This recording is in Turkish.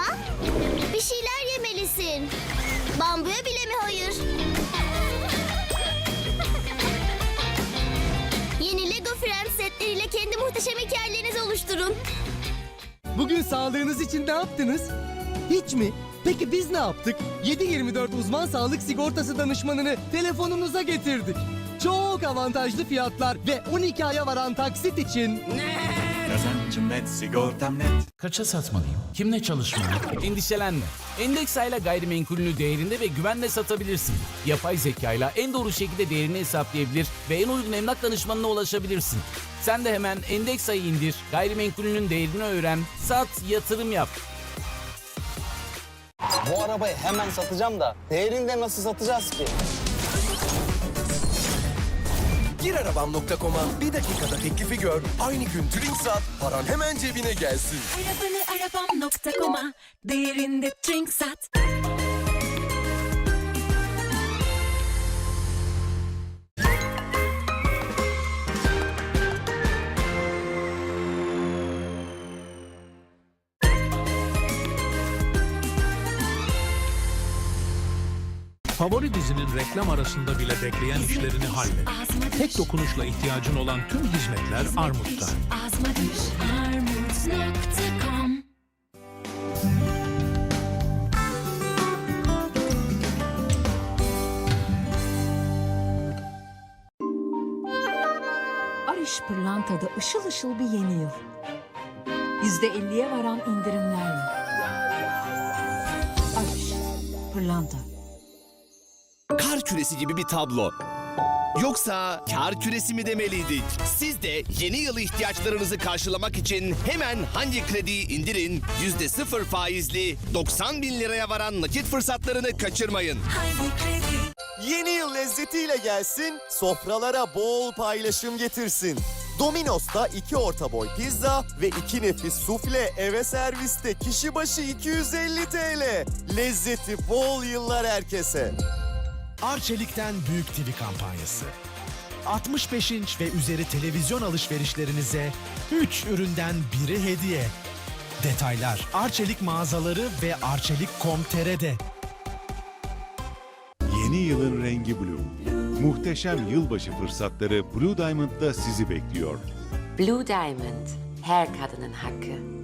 ama bir şeyler yemelisin. Bambuya bile mi hayır? Yeni Lego Friends setleriyle kendi muhteşem hikayelerinizi oluşturun. Bugün sağlığınız için ne yaptınız? Hiç mi? Peki biz ne yaptık? 7-24 uzman sağlık sigortası danışmanını telefonunuza getirdik. Çok avantajlı fiyatlar ve 12 aya varan taksit için... Ne? Kazancım net, sigortam net. Kaça satmalıyım? Kimle çalışmalı? Endişelenme. Endeksa ile gayrimenkulünü değerinde ve güvenle satabilirsin. Yapay zeka ile en doğru şekilde değerini hesaplayabilir ve en uygun emlak danışmanına ulaşabilirsin. Sen de hemen Endeksa'yı indir, gayrimenkulünün değerini öğren, sat, yatırım yap. Bu arabayı hemen satacağım da değerini de nasıl satacağız ki? Gir arabam.com'a bir dakikada teklifi gör. Aynı gün trink sat, paran hemen cebine gelsin. Arabanı arabam.com'a değerinde trink sat. Favori dizinin reklam arasında bile bekleyen işlerini hallet. Tek dokunuşla ihtiyacın olan tüm hizmetler Armut'ta. Ariş Pırlanta'da ışıl ışıl bir yeni yıl. Yüzde elliye varan indirimlerle. Ariş Pırlanta. Küresi gibi bir tablo. Yoksa kar küresi mi demeliydik? Siz de yeni yıl ihtiyaçlarınızı karşılamak için hemen hangi krediyi indirin? %0 faizli 90 bin liraya varan nakit fırsatlarını kaçırmayın. Hangi kredi? Yeni yıl lezzetiyle gelsin, sofralara bol paylaşım getirsin. Domino's'ta iki orta boy pizza ve iki nefis sufle eve serviste kişi başı 250 TL. Lezzeti bol yıllar herkese. Arçelik'ten Büyük TV kampanyası. 65 inç ve üzeri televizyon alışverişlerinize 3 üründen biri hediye. Detaylar Arçelik mağazaları ve arçelik.com.tr'de. Yeni yılın rengi Blue. Muhteşem yılbaşı fırsatları Blue Diamond'da sizi bekliyor. Blue Diamond, her kadının hakkı.